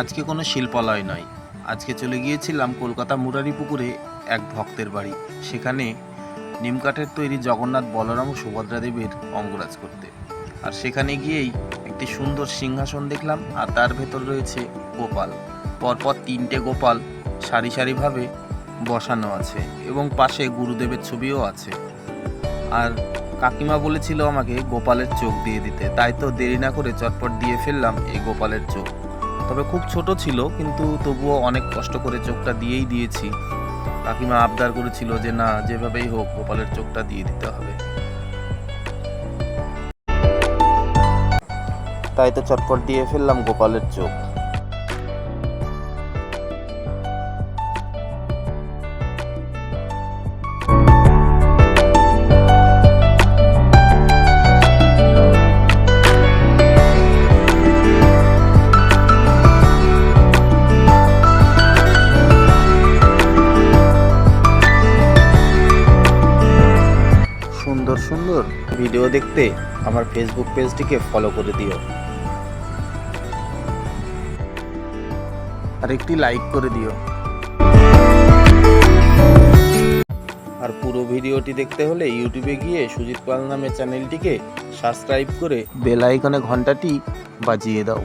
আজকে কোনো শিল্পালয় নয়। আজকে চলে গিয়েছিলাম কলকাতা মুরারি পুকুরে এক ভক্তের বাড়ি। সেখানে নিমকাঠের তৈরি জগন্নাথ বলরাম ও সুভদ্রা দেবীর অঙ্গরাজ করতে। আর সেখানে গিয়েই একটি সুন্দর সিংহাসন দেখলাম, আর তার ভেতর রয়েছে গোপাল। পরপর তিনটে গোপাল সারি সারিভাবে বসানো আছে এবং পাশে গুরুদেবের ছবিও আছে। আর কাকিমা বলেছিল আমাকে গোপালের চোখ দিয়ে দিতে। তাই তো দেরি না করে চটপট দিয়ে ফেললাম এই গোপালের চোখ। তবে খুব ছোট ছিল, কিন্তু তবুও অনেক কষ্ট করে চোখটা দিয়েই দিয়েছি। কাকিমা আবদার করেছিল যে, না, যেভাবেই হোক গোপালের চোখটা দিয়ে দিতে হবে। তাই তো চটপট দিয়ে ফেললাম গোপালের চোখ। সুন্দর সুন্দর ভিডিও দেখতে আমার ফেসবুক পেজটিকে ফলো করে দিও। আর একটি লাইক করে দিও। আর পুরো ভিডিওটি দেখতে হলে ইউটিউবে গিয়ে সুজিত পাল নামে চ্যানেলটিকে সাবস্ক্রাইব করে বেল আইকনে ঘন্টাটি বাজিয়ে দাও।